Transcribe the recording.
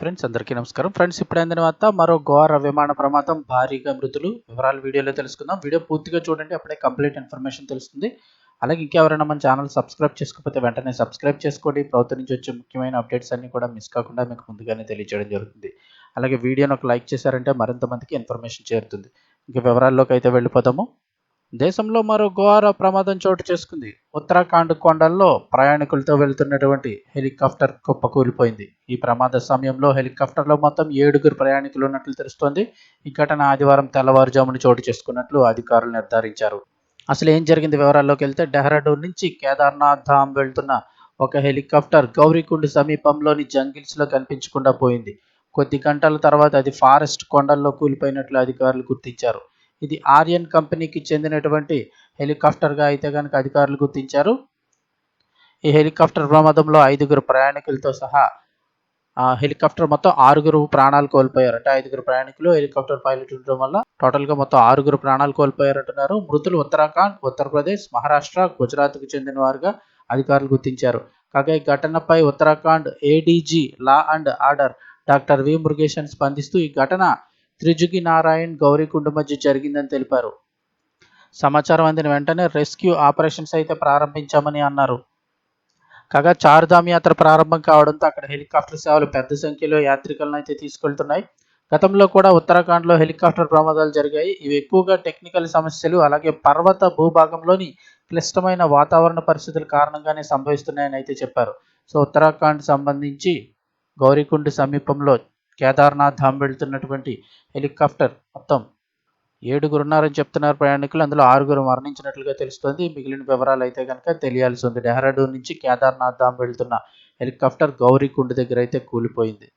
Friends అందరికీ నమస్కారం. Friends ఇప్పుడు అందిన వార్త మరో ఘోర విమాన ప్రమాదం భారీగా మృతులు. వివరాలు వీడియోలో తెలుసుకుందాం. వీడియో పూర్తిగా చూడండి అప్పుడే కంప్లీట్ ఇన్ఫర్మేషన్ తెలుస్తుంది. అలాగే ఇంకెవరైనా మన ఛానల్ సబ్స్క్రైబ్ చేసుకోకపోతే వెంటనే సబ్స్క్రైబ్ చేసుకోండి. ప్రభుత్వం నుంచి వచ్చే ముఖ్యమైన అప్డేట్స్ అన్ని కూడా మిస్ కాకుండా మీకు ముందుగానే తెలియజేయడం జరుగుతుంది. అలాగే వీడియోని ఒక లైక్ చేశారంటే మరింత మందికి ఇన్ఫర్మేషన్ చేరుతుంది. ఇంకా వివరాల్లోకి అయితే వెళ్ళిపోతాము దేశంలో మరో ఘోర ప్రమాదం చోటు చేసుకుంది. ఉత్తరాఖండ్ కొండల్లో ప్రయాణికులతో వెళ్తున్నటువంటి హెలికాప్టర్ కుప్పకూలిపోయింది ఈ ప్రమాద సమయంలో హెలికాప్టర్లో మొత్తం ఏడుగురు ప్రయాణికులు ఉన్నట్లు తెలుస్తోంది. ఈ ఘటన ఆదివారం తెల్లవారుజామున చోటు చేసుకున్నట్లు అధికారులు నిర్ధారించారు. అసలు ఏం జరిగింది? వివరాల్లోకి వెళ్తే డెహ్రాడూన్ నుంచి కేదార్నాథ్ ధామ్ వెళ్తున్న ఒక హెలికాప్టర్ గౌరీకుండ్ సమీపంలోని జంగిల్స్లో కనిపించకుండా పోయింది. కొద్ది గంటల తర్వాత అది ఫారెస్ట్ కొండల్లో కూలిపోయినట్లు అధికారులు గుర్తించారు. ఇది ఆర్యన్ కంపెనీకి చెందినటువంటి హెలికాప్టర్గా అయితే కనుక అధికారులు గుర్తించారు. ఈ హెలికాప్టర్ ప్రమాదంలో ఐదుగురు ప్రయాణికులతో సహా హెలికాప్టర్ మొత్తం ఆరుగురు ప్రాణాలు కోల్పోయారు అంటే ఐదుగురు ప్రయాణికులు హెలికాప్టర్ పైలట్ ఉండడం వల్ల టోటల్గా మొత్తం ఆరుగురు ప్రాణాలు కోల్పోయారంటున్నారు. మృతులు ఉత్తరాఖండ్ ఉత్తరప్రదేశ్ మహారాష్ట్ర గుజరాత్కు చెందిన వారుగా అధికారులు గుర్తించారు. కాగా ఈ ఘటనపై Uttarakhand ADG law and order doctor V Murugesan స్పందిస్తూ ఈ ఘటన త్రిజుగి నారాయణ్ గౌరీకుండ మధ్య జరిగిందని తెలిపారు. సమాచారం అందిన వెంటనే రెస్క్యూ ఆపరేషన్స్ అయితే ప్రారంభించామని అన్నారు. కాగా చార్ధామ్ యాత్ర ప్రారంభం కావడంతో అక్కడ హెలికాప్టర్ సేవలు పెద్ద సంఖ్యలో యాత్రికులను అయితే తీసుకెళ్తున్నాయి. గతంలో కూడా ఉత్తరాఖండ్లో హెలికాప్టర్ ప్రమాదాలు జరిగాయి. ఇవి ఎక్కువగా టెక్నికల్ సమస్యలు అలాగే పర్వత భూభాగంలోని క్లిష్టమైన వాతావరణ పరిస్థితుల కారణంగానే సంభవిస్తున్నాయని అయితే చెప్పారు. సో ఉత్తరాఖండ్ సంబంధించి గౌరీకుండ్ సమీపంలో కేదార్నాథ్ ధామ్ వెళ్తున్నటువంటి హెలికాప్టర్ మొత్తం ఏడుగురు ఉన్నారని చెప్తున్నారు ప్రయాణికులు. అందులో ఆరుగురు మరణించినట్లుగా తెలుస్తుంది. మిగిలిన వివరాలు అయితే కనుక తెలియాల్సి ఉంది. డెహ్రాడూన్ నుంచి కేదార్నాథ్ ధామ్ వెళ్తున్న హెలికాప్టర్ గౌరీకుండ్ దగ్గర అయితే కూలిపోయింది.